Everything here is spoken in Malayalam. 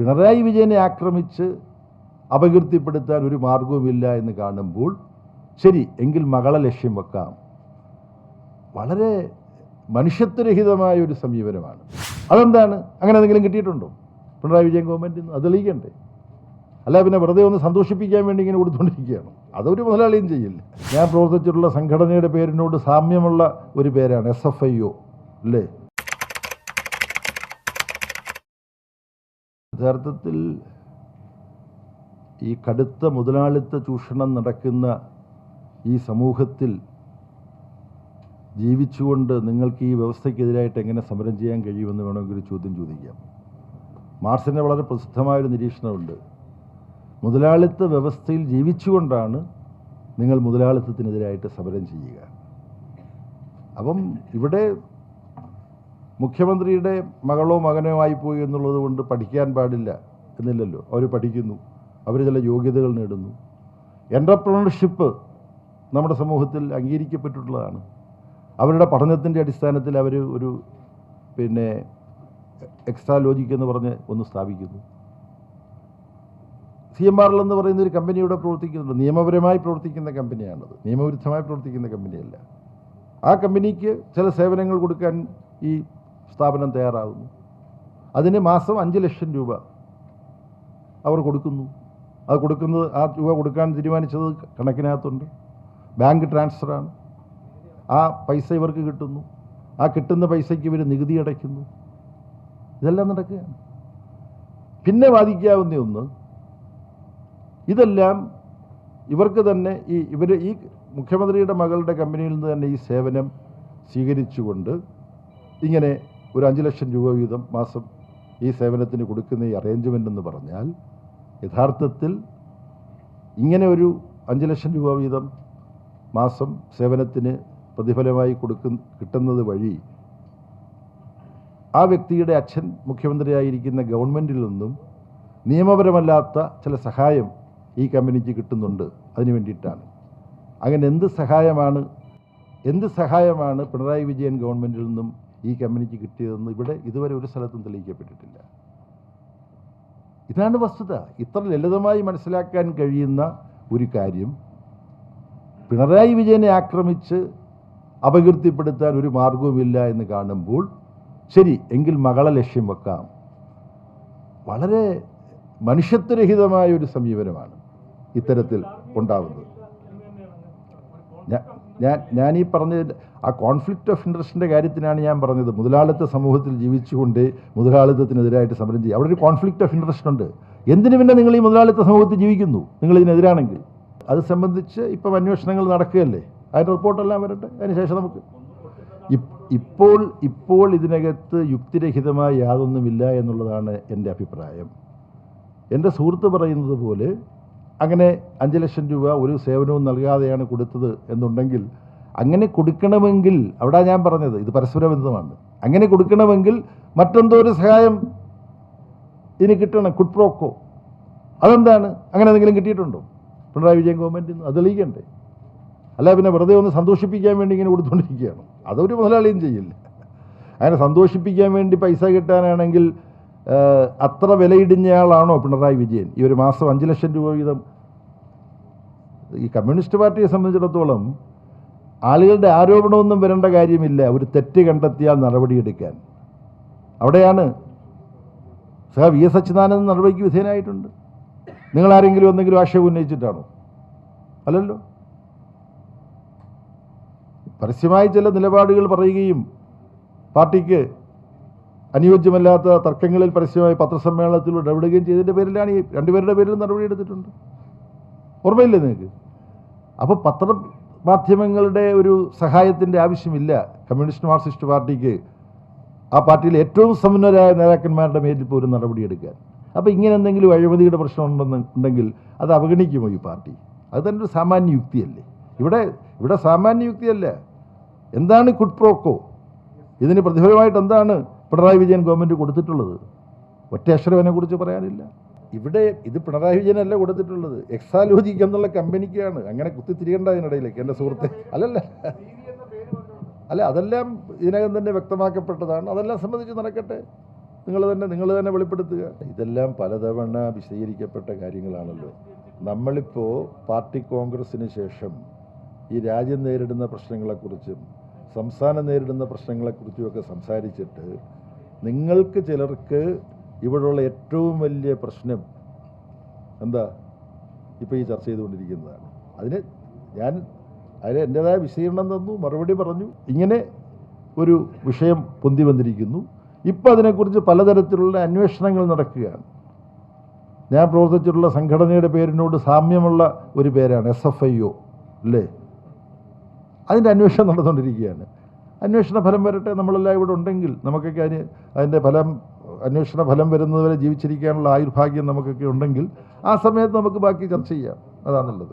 പിണറായി വിജയനെ ആക്രമിച്ച് അപകീർത്തിപ്പെടുത്താൻ ഒരു മാർഗവുമില്ല എന്ന് കാണുമ്പോൾ ശരി എങ്കിൽ മകളെ ലക്ഷ്യം വെക്കാം. വളരെ മനുഷ്യത്വരഹിതമായ ഒരു സമീപനമാണ്. അതെന്താണ്? അങ്ങനെ എന്തെങ്കിലും കിട്ടിയിട്ടുണ്ടോ? പിണറായി വിജയൻ ഗവൺമെന്റ് അത് തെളിയിക്കണ്ടേ? അല്ല പിന്നെ വെറുതെ ഒന്ന് സന്തോഷിപ്പിക്കാൻ വേണ്ടി ഇങ്ങനെ കൊടുത്തുകൊണ്ടിരിക്കുകയാണ്? അതൊരു മുതലാളിയും ചെയ്യില്ല. ഞാൻ പ്രവർത്തിച്ചിട്ടുള്ള സംഘടനയുടെ പേരിനോട് സാമ്യമുള്ള ഒരു പേരാണ് എസ് എഫ് ഐ ഒ അല്ലേ? യഥാർത്ഥത്തിൽ ഈ കടുത്ത മുതലാളിത്ത ചൂഷണം നടക്കുന്ന ഈ സമൂഹത്തിൽ ജീവിച്ചുകൊണ്ട് നിങ്ങൾക്ക് ഈ വ്യവസ്ഥയ്ക്കെതിരായിട്ട് എങ്ങനെ സമരം ചെയ്യാൻ കഴിയുമെന്ന് വേണമെങ്കിൽ ഒരു ചോദ്യം ചോദിക്കാം. മാർസിന്റെ വളരെ പ്രസിദ്ധമായൊരു നിരീക്ഷണമുണ്ട്. മുതലാളിത്ത വ്യവസ്ഥയിൽ ജീവിച്ചുകൊണ്ടാണ് നിങ്ങൾ മുതലാളിത്തത്തിനെതിരായിട്ട് സമരം ചെയ്യുക. അപ്പം ഇവിടെ മുഖ്യമന്ത്രിയുടെ മകളോ മകനോ ആയിപ്പോയി എന്നുള്ളത് കൊണ്ട് പഠിക്കാൻ പാടില്ല എന്നില്ലല്ലോ. അവർ പഠിക്കുന്നു. അവർ ചില യോഗ്യതകൾ നേടുന്നു. എന്റർപ്രണർഷിപ്പ് നമ്മുടെ സമൂഹത്തിൽ അംഗീകരിക്കപ്പെട്ടിട്ടുള്ളതാണ്. അവരുടെ പഠനത്തിന്റെ അടിസ്ഥാനത്തിൽ അവർ ഒരു പിന്നെ എക്സ്ട്രാ ലോജിക് എന്ന് പറഞ്ഞ് ഒന്ന് സ്ഥാപിക്കുന്നു. സി എം ആർ എൽ എന്ന് പറയുന്ന ഒരു കമ്പനി ഇവിടെ പ്രവർത്തിക്കുന്നുണ്ട്. നിയമപരമായി പ്രവർത്തിക്കുന്ന കമ്പനിയാണത് നിയമവിരുദ്ധമായി പ്രവർത്തിക്കുന്ന കമ്പനിയല്ല ആ കമ്പനിക്ക് ചില സേവനങ്ങൾ കൊടുക്കാൻ ഈ സ്ഥാപനം തയ്യാറാകുന്നു. അതിന് മാസം അഞ്ച് ലക്ഷം രൂപ അവർ കൊടുക്കുന്നു. അത് കൊടുക്കുന്നത് ആ രൂപ കൊടുക്കാൻ തീരുമാനിച്ചത് കണക്കിനകത്തുണ്ട്. ബാങ്ക് ട്രാൻസ്ഫറാണ്. ആ പൈസ ഇവർക്ക് കിട്ടുന്നു. ആ കിട്ടുന്ന പൈസയ്ക്ക് ഇവർ നികുതി അടയ്ക്കുന്നു. ഇതെല്ലാം നടക്കുകയാണ്. പിന്നെ വാദിക്കാവുന്ന ഒന്ന് ഇതെല്ലാം ഇവർക്ക് തന്നെ ഈ ഇവർ ഈ മുഖ്യമന്ത്രിയുടെ മകളുടെ കമ്പനിയിൽ നിന്ന് തന്നെ ഈ സേവനം സ്വീകരിച്ചുകൊണ്ട് ഇങ്ങനെ ഒരു അഞ്ച് ലക്ഷം രൂപ വീതം മാസം ഈ സേവനത്തിന് കൊടുക്കുന്ന ഈ അറേഞ്ച്മെന്റ് എന്ന് പറഞ്ഞാൽ യഥാർത്ഥത്തിൽ ഇങ്ങനെ ഒരു അഞ്ച് ലക്ഷം രൂപ വീതം മാസം സേവനത്തിന് പ്രതിഫലമായി കൊടുക്കുന്ന കിട്ടുന്നത് വഴി ആ വ്യക്തിയുടെ അച്ഛൻ മുഖ്യമന്ത്രിയായിരിക്കുന്ന ഗവൺമെന്റിൽ നിന്നും നിയമപരമല്ലാത്ത ചില സഹായം ഈ കമ്പനിക്ക് കിട്ടുന്നുണ്ട്. അതിന് വേണ്ടിയിട്ടാണ്. അങ്ങനെ എന്ത് സഹായമാണ് എന്ത് സഹായമാണ് പിണറായി വിജയൻ ഗവൺമെന്റിൽ നിന്നും ഈ കമ്പനിക്ക് കിട്ടിയതെന്ന് ഇവിടെ ഇതുവരെ ഒരു സ്ഥലത്തും തെളിയിക്കപ്പെട്ടിട്ടില്ല. ഇതാണ് വസ്തുത. ഇത്ര ലളിതമായി മനസ്സിലാക്കാൻ കഴിയുന്ന ഒരു കാര്യം. പിണറായി വിജയനെ ആക്രമിച്ച് അപകീർത്തിപ്പെടുത്താൻ ഒരു മാർഗവുമില്ല എന്ന് കാണുമ്പോൾ ശരി എങ്കിൽ മകളെ ലക്ഷ്യം വെക്കാം. വളരെ മനുഷ്യത്വരഹിതമായ ഒരു സമീപനമാണ് ഇത്തരത്തിൽ ഉണ്ടാവുന്നത്. ഞാൻ ഞാൻ ഈ പറഞ്ഞത് ആ കോൺഫ്ലിക്റ്റ് ഓഫ് ഇൻട്രസ്റ്റിന്റെ കാര്യത്തിനാണ് ഞാൻ പറഞ്ഞത്. മുതലാളിത്ത സമൂഹത്തിൽ ജീവിച്ചുകൊണ്ട് മുതലാളിത്തത്തിനെതിരായിട്ട് സമരം ചെയ്യുക അവിടെ ഒരു കോൺഫ്ലിക്റ്റ് ഓഫ് ഇൻട്രസ്റ്റ് ഉണ്ട്. എന്തിനു പിന്നെ നിങ്ങൾ ഈ മുതലാളിത്ത സമൂഹത്തിൽ ജീവിക്കുന്നു? നിങ്ങൾ ഇതിനെതിരാണെങ്കിൽ. അത് സംബന്ധിച്ച് ഇപ്പം അന്വേഷണങ്ങൾ നടക്കുകയല്ലേ? അതിന്റെ റിപ്പോർട്ടെല്ലാം വരട്ടെ? അതിനുശേഷം നമുക്ക്. ഇപ്പോൾ ഇപ്പോൾ ഇതിനകത്ത് യുക്തിരഹിതമായ യാതൊന്നുമില്ല എന്നുള്ളതാണ് എന്റെ അഭിപ്രായം. എന്റെ സുഹൃത്ത് പറയുന്നത് പോലെ അങ്ങനെ അഞ്ച് ലക്ഷം രൂപ ഒരു സേവനവും നൽകാതെയാണ് കൊടുത്തത് എന്നുണ്ടെങ്കിൽ അങ്ങനെ കൊടുക്കണമെങ്കിൽ അവിടെ ഞാൻ പറഞ്ഞത് ഇത് പരസ്പര ബന്ധമാണ് അങ്ങനെ കൊടുക്കണമെങ്കിൽ മറ്റെന്തോ ഒരു സഹായം ഇനി കിട്ടണം കുട്രോക്കോ അതെന്താണ്? അങ്ങനെ എന്തെങ്കിലും കിട്ടിയിട്ടുണ്ടോ? പിണറായി വിജയൻ ഗവൺമെന്റിൽ നിന്ന് അത് തെളിയിക്കണ്ടേ? അല്ല പിന്നെ വെറുതെ ഒന്ന് സന്തോഷിപ്പിക്കാൻ വേണ്ടി ഇങ്ങനെ കൊടുത്തുകൊണ്ടിരിക്കുകയാണ് അതൊരു മുതലാളിയും ചെയ്യില്ല. അങ്ങനെ സന്തോഷിപ്പിക്കാൻ വേണ്ടി പൈസ കിട്ടാനാണെങ്കിൽ അത്ര വിലയിടിഞ്ഞയാളാണോ പിണറായി വിജയൻ? ഈ ഒരു മാസം അഞ്ച് ലക്ഷം രൂപ വീതം. ഈ കമ്മ്യൂണിസ്റ്റ് പാർട്ടിയെ സംബന്ധിച്ചിടത്തോളം ആളുകളുടെ ആരോപണമൊന്നും വരേണ്ട കാര്യമില്ല. ഒരു തെറ്റ് കണ്ടെത്തിയാൽ നടപടിയെടുക്കാൻ. അവിടെയാണ് സഹ വി എസ് അച്യുതാനന്ദൻ നടപടിക്ക് വിധേയനായിട്ടുണ്ട്. നിങ്ങൾ ആരെങ്കിലും എന്തെങ്കിലും ആശയം ഉന്നയിച്ചിട്ടാണോ? അല്ലല്ലോ. പരസ്യമായി ചില നിലപാടുകൾ പറയുകയും പാർട്ടിക്ക് അനുയോജ്യമല്ലാത്ത തർക്കങ്ങളിൽ പരസ്യമായി പത്രസമ്മേളനത്തിൽ ഇടപെടുകയും ചെയ്തതിന്റെ പേരിലാണ് ഈ രണ്ടുപേരുടെ പേരിൽ നടപടിയെടുത്തിട്ടുണ്ട് ഓർമ്മയില്ലേ നിങ്ങൾക്ക് അപ്പോൾ പത്ര മാധ്യമങ്ങളുടെ ഒരു സഹായത്തിന്റെ ആവശ്യമില്ല. കമ്മ്യൂണിസ്റ്റ് മാർക്സിസ്റ്റ് പാർട്ടിക്ക് ആ പാർട്ടിയിലെ ഏറ്റവും സമ്പന്നരായ നേതാക്കന്മാരുടെ മേലിൽ പോലും നടപടിയെടുക്കാൻ അപ്പോൾ ഇങ്ങനെ എന്തെങ്കിലും അഴിമതിയുടെ പ്രശ്നം ഉണ്ടെന്ന് ഉണ്ടെങ്കിൽ അത് അവഗണിക്കുമോ ഈ പാർട്ടി? അത് തന്നെ ഒരു സാമാന്യ യുക്തിയല്ലേ? ഇവിടെ ഇവിടെ സാമാന്യ യുക്തിയല്ല. എന്താണ് കുഡ് പ്രോക്കോ ഇതിന് പ്രതിഫലമായിട്ട് എന്താണ് പിണറായി വിജയൻ ഗവൺമെന്റ് കൊടുത്തിട്ടുള്ളത്? ഒറ്റ അക്ഷരം കുറിച്ച് പറയാനില്ല. ഇവിടെ ഇത് പിണറായി വിജയനല്ല കൊടുത്തിട്ടുള്ളത്? എക്സാലോജിക് എന്നുള്ള കമ്പനിക്കാണ്. അങ്ങനെ കുത്തിത്തിരിയേണ്ട അതിനിടയിലേക്ക് എന്റെ സുഹൃത്തെ. അല്ലല്ല. അല്ല അതെല്ലാം ഇതിനകം തന്നെ വ്യക്തമാക്കപ്പെട്ടതാണ്. അതെല്ലാം സംബന്ധിച്ച് നടക്കട്ടെ. നിങ്ങൾ തന്നെ നിങ്ങൾ തന്നെ വെളിപ്പെടുത്തുക. ഇതെല്ലാം പലതവണ വിശദീകരിക്കപ്പെട്ട കാര്യങ്ങളാണല്ലോ. നമ്മളിപ്പോൾ പാർട്ടി കോൺഗ്രസ്സിന് ശേഷം ഈ രാജ്യം നേരിടുന്ന പ്രശ്നങ്ങളെക്കുറിച്ചും സംസ്ഥാനം നേരിടുന്ന പ്രശ്നങ്ങളെക്കുറിച്ചുമൊക്കെ സംസാരിച്ചിട്ട് നിങ്ങൾക്ക് ചിലർക്ക് ഇവിടെയുള്ള ഏറ്റവും വലിയ പ്രശ്നം എന്താ? ഇപ്പോൾ ഈ ചർച്ച ചെയ്തുകൊണ്ടിരിക്കുന്നതാണ്. അതിന് ഞാൻ അതിന് എന്റെതായ വിശദീകരണം തന്നു മറുപടി പറഞ്ഞു. ഇങ്ങനെ ഒരു വിഷയം പൊന്തി വന്നിരിക്കുന്നു. ഇപ്പോൾ അതിനെക്കുറിച്ച് പലതരത്തിലുള്ള അന്വേഷണങ്ങൾ നടക്കുകയാണ്. ഞാൻ പ്രവർത്തിച്ചിട്ടുള്ള സംഘടനയുടെ പേരിനോട് സാമ്യമുള്ള ഒരു പേരാണ് എസ് എഫ് ഐ ഒ അല്ലേ? അതിന്റെ അന്വേഷണം നടന്നുകൊണ്ടിരിക്കുകയാണ്. അന്വേഷണ ഫലം വരട്ടെ നമ്മളെല്ലാം ഇവിടെ ഉണ്ടെങ്കിൽ നമുക്കൊക്കെ അതിന് അതിന്റെ ഫലം അന്വേഷണ ഫലം വരുന്നതുവരെ ജീവിച്ചിരിക്കാനുള്ള ആയുർഭാഗ്യം നമുക്കൊക്കെ ഉണ്ടെങ്കിൽ ആ സമയത്ത് നമുക്ക് ബാക്കി ചർച്ച ചെയ്യാം. അതാണുള്ളത്.